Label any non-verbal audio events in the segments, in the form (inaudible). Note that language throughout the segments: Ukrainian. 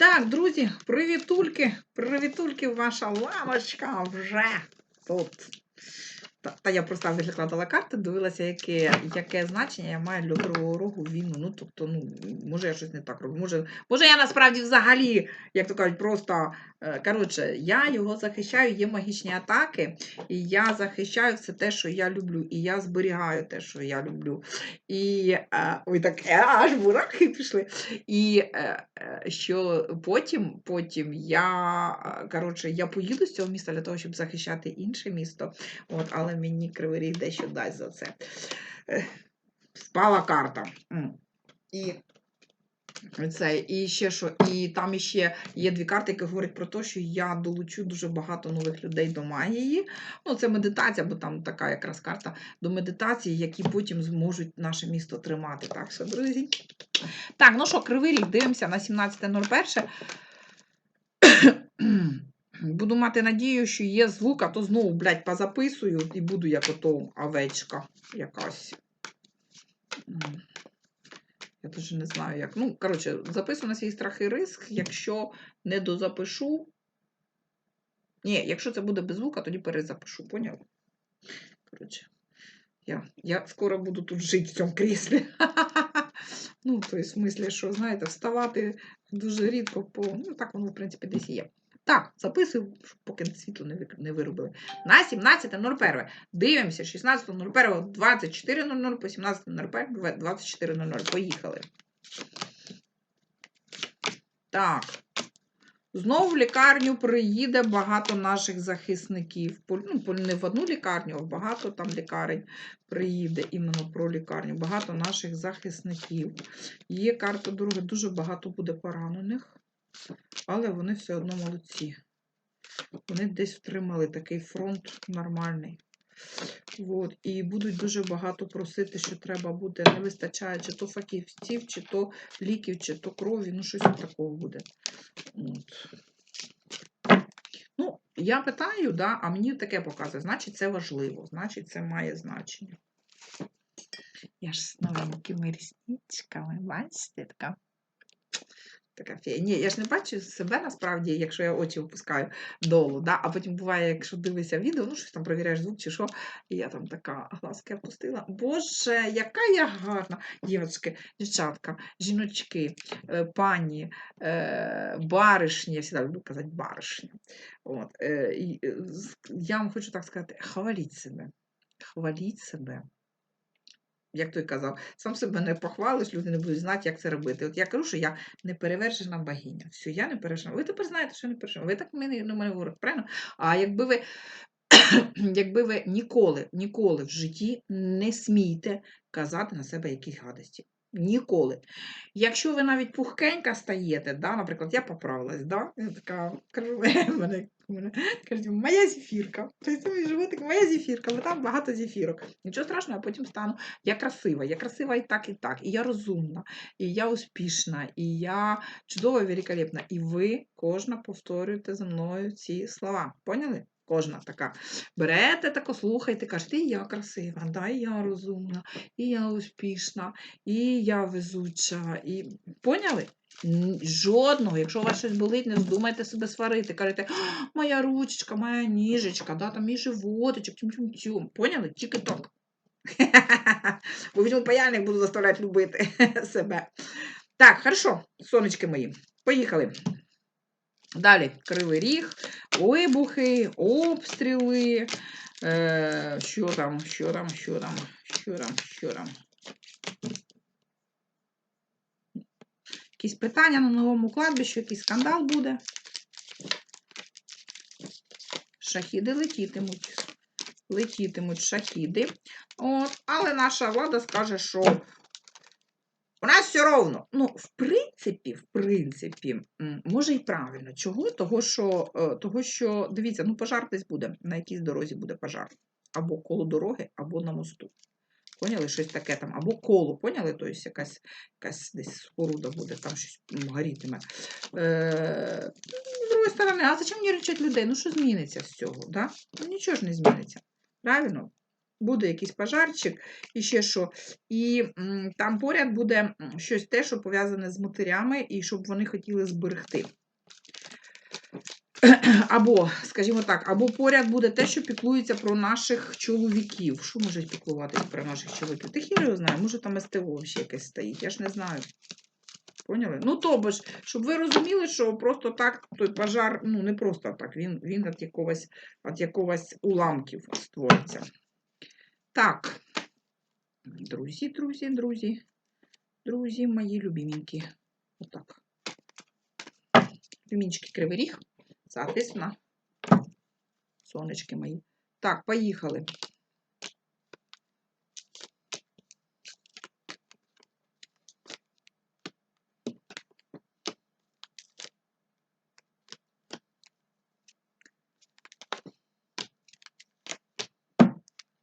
Так, друзі, привітульки, привітульки, ваша лавочка вже тут. Та, я просто викладала карти, дивилася, яке, яке значення я маю для Кривого Рогу війну. Ну, тобто, ну, може, я щось не так роблю. Може, може я насправді взагалі, як то кажуть, просто. е, Коротше, я його захищаю, є магічні атаки, і я захищаю все те, що я люблю, і я зберігаю те, що я люблю. І е, ой, так е, аж бурахи пішли. І що потім, потім я, коротше, я поїду з цього міста для того, щоб захищати інше місто. От, але мені Кривий Ріг дещо дасть за це. Е, Впала карта. І це, і ще що, і там іще є дві карти, які говорять про те, що я долучу дуже багато нових людей до магії. Ну, це медитація, бо там така якраз карта до медитації, які потім зможуть наше місто тримати. Так що, друзі. Так, ну що, кривий рік, дивимося на 17.01. Буду мати надію, що є звук, а то знову, блядь, позаписую і буду як ото овечка якась. Я дуже не знаю, як. Ну, коротше, записую на свій страх і риск. Якщо не дозапишу. Ні, якщо це буде без звука, тоді перезапишу, поняли? Коротше, я, я скоро буду тут жити в цьому кріслі. (laughs) Ну, то есть, в смислі, що, знаєте, вставати дуже рідко, по... ну, так воно, в принципі, десь є. Так, записую, поки світло не, виробили. На 17.01. Дивимося, 16.01, 24.00 по 17.01, 24.00. Поїхали. Так. Знову в лікарню приїде багато наших захисників. Ну, не в одну лікарню, а в багато там лікарень приїде іменно про лікарню. Багато наших захисників. Є карта дороги, дуже багато буде поранених, але вони все одно молодці. Вони десь втримали такий фронт нормальний. От, і будуть дуже багато просити, що треба буде, не вистачає чи то фахівців, чи то ліків, чи то крові, ну щось такого буде. От. Ну, я питаю, да, а мені таке показує, значить, це важливо, значить, це має значення. Я ж з новенькими рісничками, бачите, така. Фея. Ні, я ж не бачу себе насправді, якщо я очі опускаю долу, да? а потім буває, якщо дивишся відео, ну щось там перевіряєш звук чи що, і я там така глазки опустила. Боже, яка я гарна! Дівчатки, дівчатка, жіночки, е, пані, е, баришні, я завжди люблю казати баришня. От, е, я вам хочу так сказати, хваліть себе. Хваліть себе. Як той казав, сам себе не похвалиш, люди не будуть знати, як це робити. От я кажу, що я не перевершена богиня. Все, я не перевершена. Ви тепер знаєте, що я не перевершена. Ви так мене, на мене говорите, правильно? А якби ви, (clears throat) якби ви ніколи, ніколи в житті не смійте казати на себе якісь гадості. Ніколи. Якщо ви навіть пухкенька стаєте, да, наприклад, я поправилась, да, я така кажу, (laughs) мене, мене кажуть, моя зефірка. Тобто животик, моя зефірка, бо там багато зефірок. Нічого страшного, я потім стану. Я красива, я красива і так, і так, і я розумна, і я успішна, і я чудова, великолепна. І ви кожна повторюєте за мною ці слова. Поняли? Кожна така. Берете тако, слухайте, кажете, і я красива, да, і я розумна, і я успішна, і я везуча. І... Поняли? Жодного, якщо у вас щось болить, не здумайте себе сварити. Кажете, моя ручечка, моя ніжечка, да, там мій животичок, тюм-тюм-тюм. Поняли? Тільки так. (laughs) Бо відьму паяльник буду заставляти любити (laughs) себе. Так, хорошо, сонечки мої. Поїхали. Далі кривий ріг, вибухи, обстріли. Е, що там, що там, що там, що там, що там. Якісь питання на новому кладбищі, якийсь скандал буде. Шахіди летітимуть. Летітимуть шахіди. От, але наша влада скаже, що у нас все ровно. Ну, в принципі, в принципі, може і правильно. Чого? Того, що, е, того, що дивіться, ну пожар десь буде, на якійсь дорозі буде пожар. Або коло дороги, або на мосту. Поняли, щось таке там, або коло, поняли? Тобто якась, якась десь споруда буде, там щось горітиме. Е, з другої сторони, а зачем нервничати людей? Ну, що зміниться з цього? Да? Ну, нічого ж не зміниться. Правильно? буде якийсь пожарчик і ще що. І м, там поряд буде щось те, що пов'язане з матерями, і щоб вони хотіли зберегти. (clears throat) Або, скажімо так, або поряд буде те, що піклується про наших чоловіків. Що може піклуватися про наших чоловіків? Ти хіро його знає, може там СТО ще якесь стоїть, я ж не знаю. Поняли? Ну, тобто щоб ви розуміли, що просто так той пожар, ну не просто так, він, він від якогось, від якогось уламків створиться. Так, друзі, друзі, друзі, друзі, мої любименькі. Отак. Любимчики Кривий Ріг, соответственно, сонечки мої. Так, поїхали.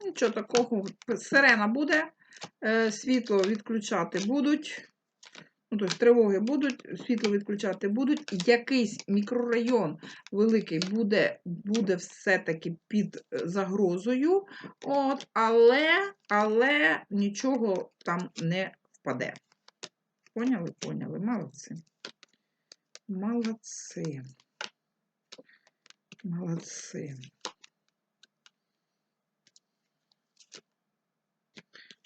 Нічого такого, сирена буде, е, світло відключати будуть. Ну, тобто тривоги будуть, світло відключати будуть. Якийсь мікрорайон великий буде буде все-таки під е, загрозою, от, але, але нічого там не впаде. Поняли? Поняли? Молодці. Молодці. Молодці.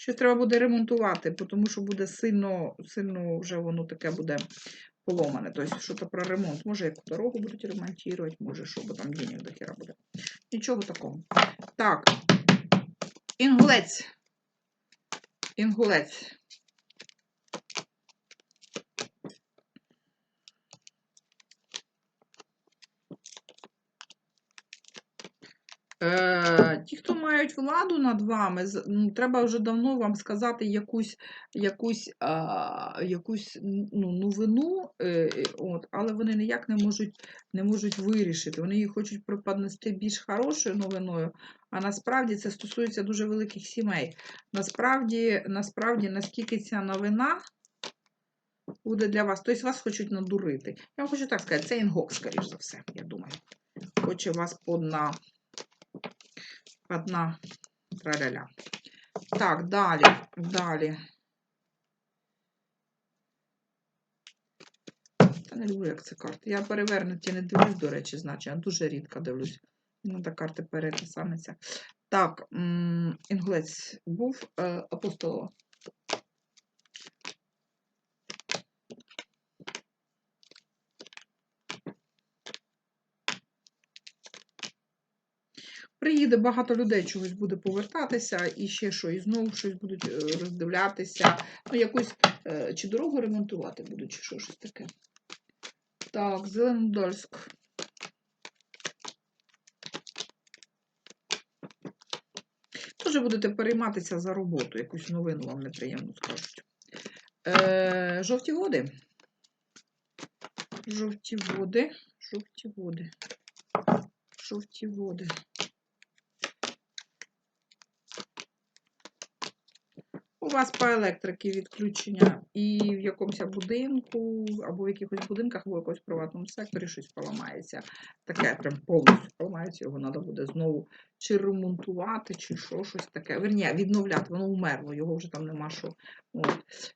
Щось треба буде ремонтувати, тому що буде сильно, сильно вже воно таке буде поломане. Тобто, що то про ремонт. Може, яку дорогу будуть ремонтувати, може, що, бо там денег до хера буде. Нічого такого. Так. Інгулець. Інгулець. Е, ті, хто мають владу над вами, треба вже давно вам сказати якусь, якусь, а, якусь ну, новину, е, е, от, але вони ніяк не можуть, не можуть вирішити. Вони її хочуть преподнести більш хорошою новиною, а насправді це стосується дуже великих сімей. Насправді, насправді, наскільки ця новина буде для вас, тобто вас хочуть надурити. Я вам хочу так сказати, це інгок, скоріш за все, я думаю. Хоче вас подна одна траля. Так, далі, далі. Та не люблю, як це карти. Я перевернуті не дивлюсь, до речі, значення. Дуже рідко дивлюсь. Надо карти перетисамиться. Так, м, інглець був е, апостолова. Приїде багато людей, чогось буде повертатися, і ще що, і знову щось будуть е, роздивлятися. Ну, якусь е, чи дорогу ремонтувати будуть, чи що, щось таке. Так, Зеленодольськ. Теж будете перейматися за роботу, якусь новину вам неприємно скажуть. Е, жовті води. Жовті води, жовті води, жовті води. У вас по електрики відключення і в якомусь будинку, або в якихось будинках, або в якомусь приватному секторі щось поламається. Таке прям повністю поламається, його треба буде знову чи ремонтувати, чи що, щось таке. Верні, відновляти, воно вмерло, його вже там нема що. От.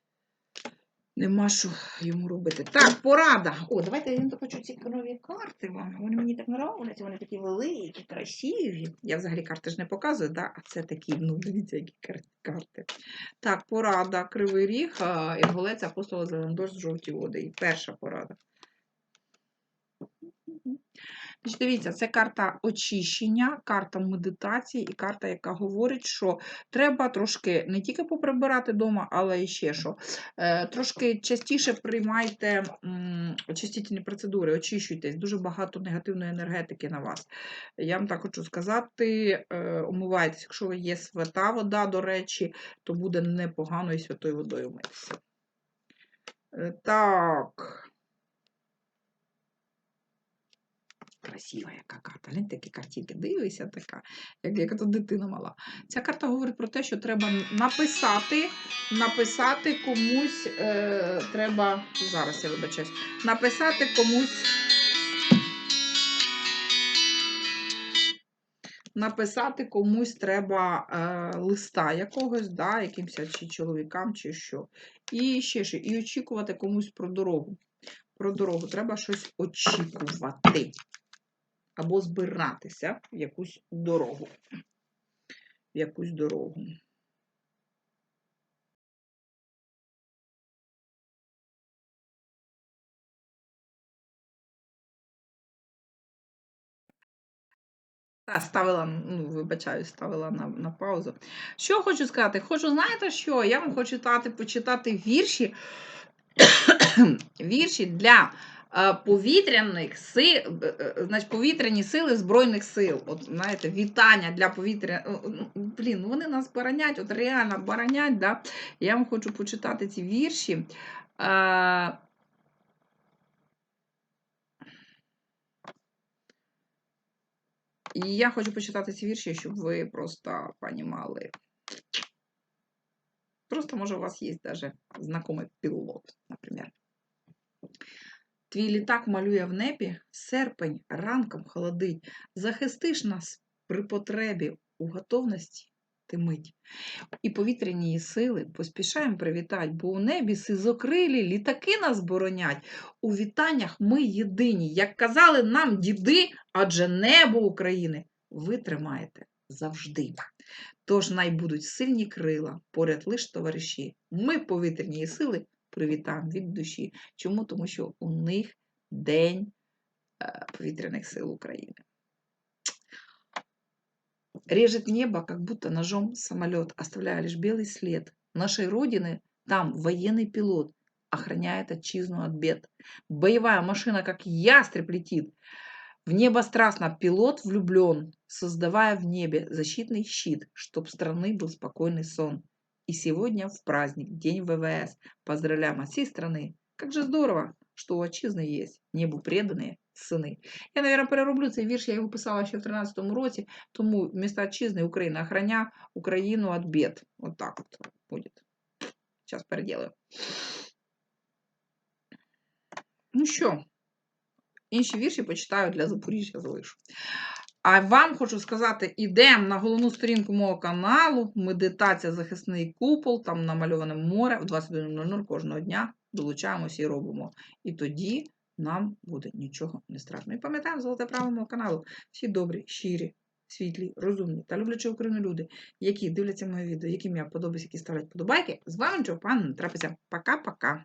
Нема що йому робити. Так, порада. О, давайте я хочу ці нові карти вам. Вони мені так нравляться, вони такі великі, красиві. Я взагалі карти ж не показую, да? а це такі, ну, дивіться, які карти. Так, порада. Кривий ріг, Ірголець, апостола Зелендор з жовті води. І перша порада. Значить, дивіться, це карта очищення, карта медитації і карта, яка говорить, що треба трошки не тільки поприбирати вдома, але і ще що. Е, трошки частіше приймайте очистительні процедури, очищуйтесь, дуже багато негативної енергетики на вас. Я вам так хочу сказати, е, умивайтесь, якщо є свята вода, до речі, то буде непогано і святою водою митися. Е, так. Красива яка карта. Гляньте, такі картинки. Дивися така, як, як то дитина мала. Ця карта говорить про те, що треба написати, написати комусь, е, треба, зараз я вибачаюсь, написати комусь. написати комусь треба е, листа якогось, да, якимось чи чоловікам, чи що. І ще що, і очікувати комусь про дорогу. Про дорогу треба щось очікувати. Або збиратися в якусь дорогу. В якусь дорогу. Та, ставила, ну, вибачаю, ставила на, на паузу. Що хочу сказати? Хочу, знаєте що? Я вам хочу читати, почитати вірші, (coughs) вірші для повітряних сил, е, е, значить, повітряні сили Збройних сил. От, знаєте, вітання для повітря. Ну, Блін, ну вони нас баранять, от реально баранять, да? Я вам хочу почитати ці вірші. І я хочу почитати ці вірші, щоб ви просто понімали. Просто, може, у вас є даже знайомий пілот, наприклад. Твій літак малює в небі, серпень ранком холодить. Захистиш нас при потребі у готовності ти мить. І повітряні сили поспішаємо привітати, бо у небі сизокрилі літаки нас боронять. У вітаннях ми єдині. Як казали нам діди, адже небо України ви тримаєте завжди. Тож най будуть сильні крила, поряд лиш товариші. Ми повітряні сили привітаємо від душі. Чому? Тому що у них День е, повітряних сил України. Режет небо, как будто ножом самолет, оставляя лишь белый след. Нашей Родины там военный пилот охраняет отчизну от бед. Боевая машина, как ястреб, летит. В небо страстно пилот влюблен, создавая в небе защитный щит, чтоб страны был спокойный сон. И сегодня в праздник, День ВВС, поздравляем от всей страны. Как же здорово, что у отчизны есть небу преданые сини. Я, мабуть, перероблю цей вірш, я його писала ще в 13-му році, тому вместо отчизны Украина охраня Україну от бед. Вот так вот будет. Сейчас переделаю. Ну що, інші вірші почитаю для Запоріжжя залишу. А вам хочу сказати, ідемо на головну сторінку мого каналу. Медитація захисний купол, там намальоване море в 21.00 кожного дня. Долучаємося і робимо. І тоді нам буде нічого не страшно. І пам'ятаємо золоте право мого каналу. Всі добрі, щирі, світлі, розумні та люблячі Україну люди, які дивляться моє відео, яким я подобаюсь, які ставлять подобайки. З вами Джо, пан трапиться. Пока-пока.